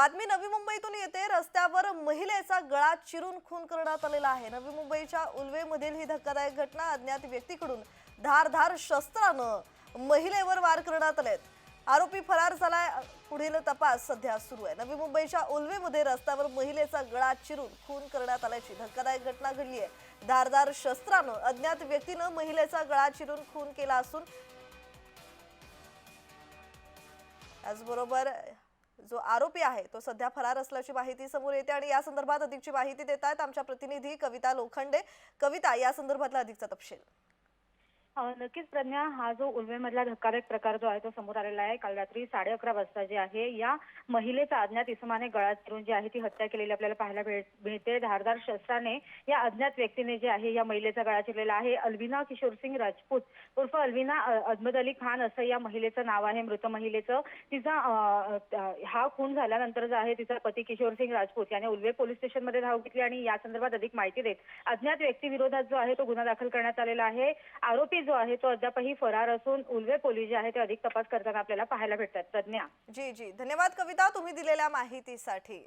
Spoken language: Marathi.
बातमी नवी मुंबईतून येते. रस्त्यावर महिलेचा गळा चिरून खून करण्यात आलेला आहे. नवी मुंबईच्या उल्वेमधील ही धक्कादायक घटना अज्ञात व्यक्तीकडून धारधार शस्त्रानं महिलेवर वार करण्यात आलेत. आरोपी फरार झालाय. पुढील तपास सध्या सुरू आहे. नवी मुंबईच्या उल्वेमध्ये रस्त्यावर महिलेचा गळा चिरून खून करण्यात आल्याची धक्कादायक घटना घडली आहे. धारधार शस्त्रानं अज्ञात व्यक्तीनं महिलेचा गळा चिरून खून केला असून त्याचबरोबर जो आरोपी आहे तो सध्या फरार असल्याची माहिती समोर येते आणि या संदर्भात अधिकची माहिती देत आहेत आमच्या प्रतिनिधी कविता लोखंडे. कविता या संदर्भातला अधिकचा तपशील. नक्कीच प्रज्ञा हा जो उल्वेमधला धक्कादायक प्रकार जो आहे तो समोर आलेला आहे. काल रात्री साडे अकरा वाजता जे आहे या महिलेचा अज्ञात इसमाने गळा चिरून जी आहे ती हत्या केलेली आपल्याला पाहायला भेट- धारदार शस्त्राने या अज्ञात व्यक्तीने जे आहे या महिलेचा गळा चिरलेला आहे. अल्विना किशोर सिंग राजपूत उर्फ अल्विना अजमद अली खान असं या महिलेचं नाव आहे. मृत महिलेचं तिचा हा खून झाल्यानंतर जो आहे तिचा पती किशोर सिंग राजपूत याने उल्वे पोलीस स्टेशनमध्ये धाव घेतली आणि या संदर्भात अधिक माहिती देत अज्ञात व्यक्तीविरोधात जो आहे तो गुन्हा दाखल करण्यात आलेला आहे. आरोपी जो आहे तो अद्यापही फरार असून उलवे पोलीस जे आहे ते अधिक तपास करताना आपल्याला पाहायला भेटतात. प्रज्ञा जी जी. धन्यवाद कविता तुम्ही दिलेल्या माहितीसाठी.